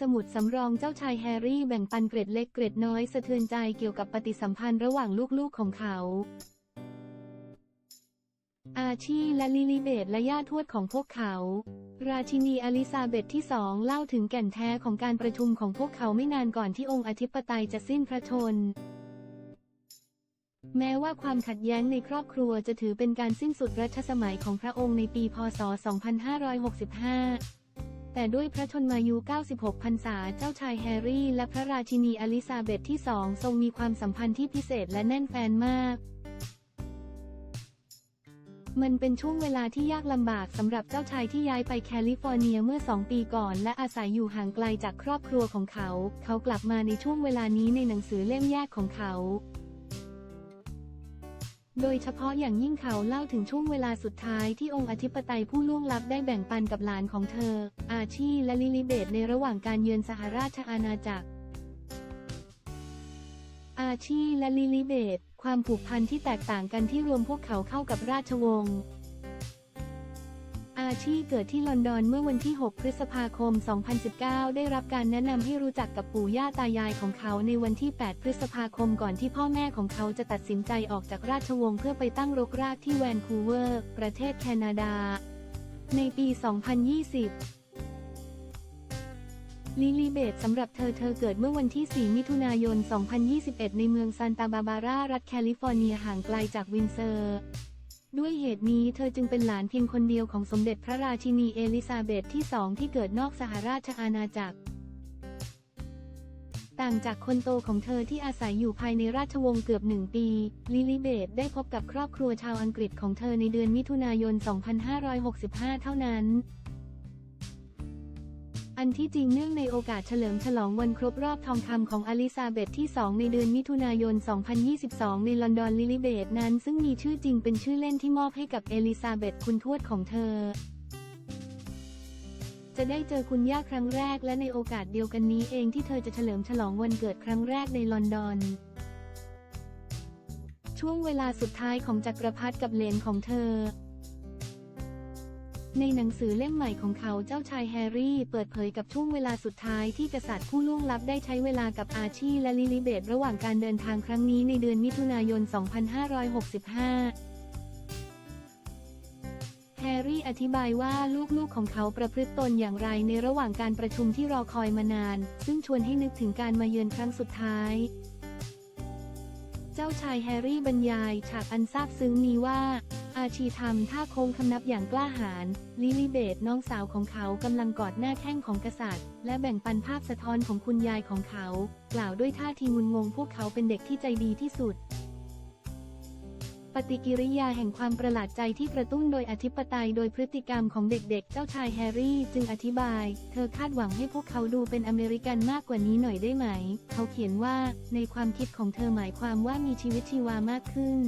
สมุดสำรองเจ้าชายแฮร์รี่แบ่งปันเกร็ดเล็กเกร็ดน้อยสะเทือนใจเกี่ยวกับปฏิสัมพันธ์ระหว่างลูกๆของเขา อาชีและลิลิเบตและญาติทวดของพวกเขา ราชินีอลิซาเบธที่สองเล่าถึงแก่นแท้ของการประชุมของพวกเขาไม่นานก่อนที่องค์อธิปไตยจะสิ้นพระชนม์แม้ว่าความขัดแย้งในครอบครัวจะถือเป็นการสิ้นสุดรัชสมัยของพระองค์ในปี พศ 2565 แต่ด้วยพระชนมายุ 96 พรรษา เจ้าชายแฮร์รี่ และพระราชินีอลิซาเบธที่สองทรงมีความสัมพันธ์ที่พิเศษและแน่นแฟนมากมันเป็นช่วงเวลาที่ยากลำบากสำหรับเจ้าชายที่ย้ายไปแคลิฟอร์เนียเมื่อสองปีก่อน และอาศัยอยู่ห่างไกลจากครอบครัวของเขา เขากลับมาในช่วงเวลานี้ในหนังสือเล่มแยกของเขา โดยเฉพาะอย่างยิ่งเขาเล่าถึงช่วงเวลาสุดท้ายที่องค์อธิปไตยผู้ล่วงลับได้แบ่งปันกับหลานของเธอ อาชีและลิลิเบตในระหว่างการเยือนสหราชอาณาจักร อาชีและลิลิเบตความผูกพันที่แตกต่างกันที่รวมพวกเขาเข้ากับราชวงศ์ อาชีเกิดที่ลอนดอนเมื่อวันที่ 6 พฤษภาคม 2019 ได้รับการแนะนำให้รู้จักกับปู่ย่าตายายของเขาในวันที่ 8 พฤษภาคมก่อนที่พ่อแม่ของเขาจะตัดสินใจออกจากราชวงศ์เพื่อไปตั้งรกรากที่แวนคูเวอร์ ประเทศแคนาดา ในปี 2020ลิลิเบตสำหรับเธอเธอเกิดเมื่อวันที่ 4 มิถุนายน 2021 ในเมืองซานตาบาบารา รัฐแคลิฟอร์เนียห่างไกลจากวินเซอร์ ด้วยเหตุนี้เธอจึงเป็นหลานเพียงคนเดียวของสมเด็จพระราชินีเอลิซาเบธที่สองที่เกิดนอกสหราชอาณาจักร ต่างจากคนโตของเธอที่อาศัยอยู่ภายในราชวงศ์เกือบหนึ่งปี ลิลิเบธได้พบกับครอบครัวชาวอังกฤษของเธอในเดือนมิถุนายน 2565 เท่านั้น อันที่จริงเนื่องในโอกาสเฉลิมฉลองวันครบรอบทองคำของอลิซาเบธที่ 2 ในเดือนมิถุนายน 2022 ในลอนดอนลิลิเบตนั้น ซึ่งมีชื่อจริงเป็นชื่อเล่นที่มอบให้กับเอลิซาเบธคุณทวดของเธอ จะได้เจอคุณย่าครั้งแรกและในโอกาสเดียวกันนี้เองที่เธอจะเฉลิมฉลองวันเกิดครั้งแรกในลอนดอนช่วงเวลาสุดท้ายของจักรพรรดิกับเลนของเธอ ในหนังสือเล่มใหม่ของเขาเจ้าชายแฮร์รี่เปิดเผยกับช่วงเวลาสุดท้ายที่กษัตริย์ผู้ล่วงลับได้ใช้เวลากับอาชีและลิลิเบตระหว่างการเดินทางครั้งนี้ในเดือนมิถุนายน 2565แฮร์รี่อธิบายว่าลูกๆของเขาประพฤติตนอย่างไรในระหว่างการประชุมที่รอคอยมานาน ซึ่งชวนให้นึกถึงการมาเยือนครั้งสุดท้าย เจ้าชายแฮร์รี่บรรยายฉากอันซาบซึ้งนี้ว่า อาชีทำท่าโค้งคำนับอย่างกล้าหาญ ลิลิเบตน้องสาวของเขากำลังกอดหน้าแข้งของกษัตริย์ และแบ่งปันภาพสะท้อนของคุณยายของเขา กล่าวด้วยท่าทีงุนงงพวกเขาเป็นเด็กที่ใจดีที่สุด ปฏิกิริยาแห่งความประหลาดใจที่กระตุ้นโดยอธิปไตยโดยพฤติกรรมของเด็กๆ เจ้าชายแฮร์รี่จึงอธิบาย เธอคาดหวังให้พวกเขาดูเป็นอเมริกันมากกว่านี้หน่อยได้ไหม เขาเขียนว่า ในความคิดของเธอหมายความว่ามีชีวิตชีวามากขึ้น